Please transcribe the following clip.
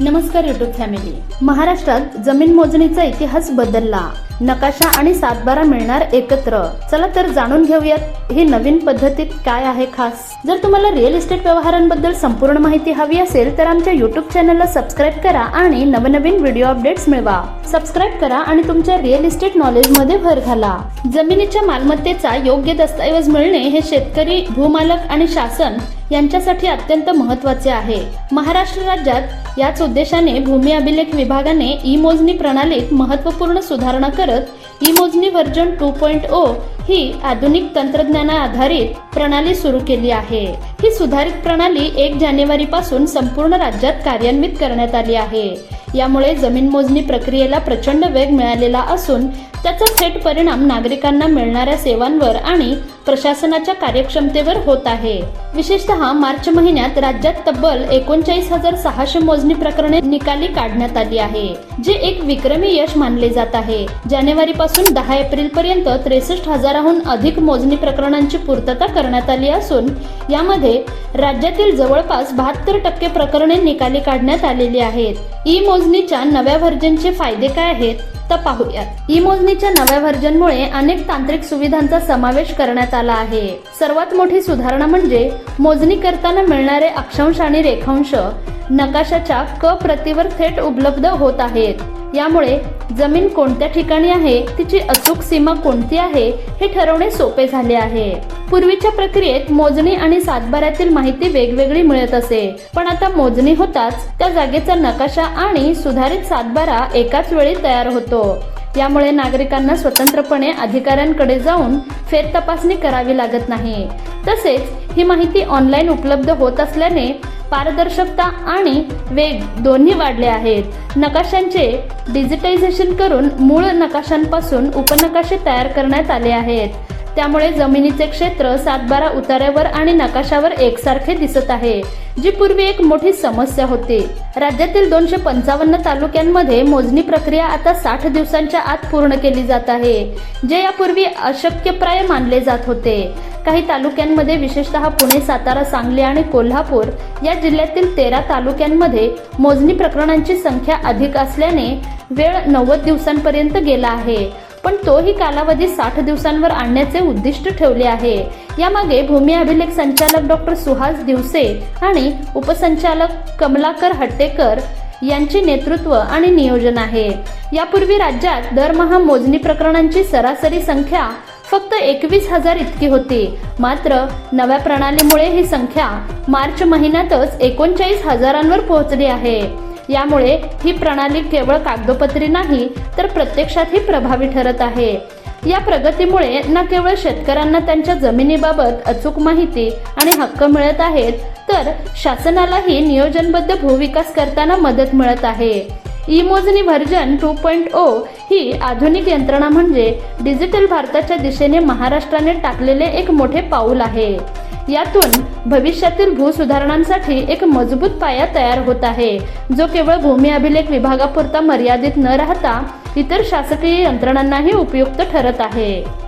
नमस्कार YouTube family महाराष्ट्रात जमीन मोजणीचा इतिहास बदलला. नकाशा आणि सातबारा मिळणार एकत्र. चला तर जाणून घेऊयात ही नवीन पद्धतीत काय आहे खास? जर तुम्हाला रिअल इस्टेट व्यवहारांबद्दल संपूर्ण माहिती हवी असेल तर आमच्या युट्यूब चॅनलला सबस्क्राईब करा आणि नवनवीन व्हिडिओ अपडेट्स मिळवा. सबस्क्राईब करा आणि तुमच्या रिअल इस्टेट नॉलेजमध्ये भर घाला. जमिनीच्या मालमत्तेचा योग्य दस्तऐवज मिळणे हे शेतकरी भूमालक आणि शासन यांच्यासाठी अत्यंत महत्त्वाचे आहे. महाराष्ट्र राज्यात याच उद्देशाने भूमी अभिलेख विभागाने ई मोजणी प्रणालीत महत्त्वपूर्ण सुधारणा करत ई मोजणी व्हर्जन टू पॉइंट ओ ही आधुनिक तंत्रज्ञाना आधारित प्रणाली सुरू केली आहे. ही सुधारित प्रणाली एक जानेवारी पासून संपूर्ण राज्यात कार्यान्वित करण्यात आली आहे. यामुळे जमीन मोजणी प्रक्रियेला प्रचंड वेग मिळालेला असून त्याचा थेट परिणाम नागरिकांना मिळणाऱ्या सेवांवर आणि प्रशासनाच्या कार्यक्षमतेवर होत आहे. विशेषतः मार्च महिन्यात राज्यात तब्बल एकोणचाळीस हजार सहाशे मोजणी प्रकरणे निकाली काढण्यात आली आहे जे एक विक्रमी यश मानले जात आहे. जानेवारी पासून दहा एप्रिल पर्यंत त्रेसष्ट हजाराहून अधिक मोजणी प्रकरणांची पूर्तता करण्यात आली असून यामध्ये राज्यातील जवळपास बहात्तर टक्के प्रकरणे निकाली काढण्यात आलेली आहेत. ई मोजणीच्या नव्या व्हर्जनचे फायदे काय आहेत? तर पाहूयात. ई मोजणीच्या नव्या व्हर्जनमुळे अनेक तांत्रिक सुविधांचा समावेश करण्यात आला आहे. सर्वात मोठी सुधारणा म्हणजे मोजणी करताना मिळणारे अक्षांश आणि रेखांश नकाशाच्या क प्रतीवर थेट उपलब्ध होत आहेत. यामुळे जमीन कोणत्या ठिकाणी आहे तिची अचूक सीमा कोणती आहे हे ठरवणे सोपे झाले आहे. पूर्वीच्या प्रक्रियेत मोजणी आणि सातबाऱ्यातील माहिती वेगवेगळी मिळत असे. पण आता मोजणी होताच त्या जागेचा नकाशा आणि सुधारित सातबारा एकाच वेळी तयार होतो. यामुळे नागरिकांना स्वतंत्रपणे अधिकाऱ्यांकडे जाऊन फेर तपासणी करावी लागत नाही. तसेच ही माहिती ऑनलाईन उपलब्ध होत असल्याने पारदर्शकता आणि वेग दोन्ही वाढले आहेत. नकाशांचे डिजिटायझेशन करून मूळ नकाशांपासून उपनकाशे तयार करण्यात आले आहेत. त्यामुळे जमिनीचे क्षेत्र सातबारा उतार्यावर आणि नकाशावर एकसारखे दिसत आहे जी पूर्वी एक मोठी समस्या होती. राज्यातील दोनशे पंचावन्न तालुक्यांमध्ये मोजणी प्रक्रिया आता साठ दिवसांच्या आत पूर्ण केली जात आहे जे यापूर्वी अशक्यप्राय मानले जात होते. काही तालुक्यांमध्ये विशेषतः पुणे सातारा सांगली आणि कोल्हापूर या जिल्ह्यातील तेरा तालुक्यांमध्ये मोजणी प्रकरणांची संख्या अधिक असल्याने वेळ नव्वद दिवसांपर्यंत गेला आहे. पण तोही कालावधी साठ दिवसांवर आणण्याचे उद्दिष्ट ठेवले आहे. यामागे भूमी अभिलेख संचालक डॉक्टर सुहास दिवसे आणि उपसंचालक कमलाकर हट्टेकर यांचे नेतृत्व आणि नियोजन आहे. यापूर्वी राज्यात दरमहा मोजणी प्रकरणांची सरासरी संख्या फक्त एकवीस हजार इतकी होती. मात्र नव्या प्रणालीमुळे ही संख्या मार्च महिन्यातच एकोणचाळीस हजारांवर पोहोचली आहे. यामुळे ही प्रणाली केवळ कागदोपत्री नाही तर प्रत्यक्षातही प्रभावी ठरत आहे. या प्रगतीमुळे ना केवळ शेतकऱ्यांना त्यांच्या जमिनीबाबत अचूक माहिती आणि हक्क मिळत आहेत तर शासनालाही नियोजनबद्ध भूविकास करताना मदत मिळत आहे. ई मोजणी व्हर्जन टू पॉईंट ओ ही आधुनिक यंत्रणा म्हणजे डिजिटल भारताच्या दिशेने महाराष्ट्राने टाकलेले एक मोठे पाऊल आहे. यातून भविष्यातील भूसुधारणांसाठी एक मजबूत पाया तयार होत आहे. जो केवळ भूमी अभिलेख विभागापुरता मर्यादित न राहता इतर शासकीय यंत्रणांनाही उपयुक्त ठरत आहे.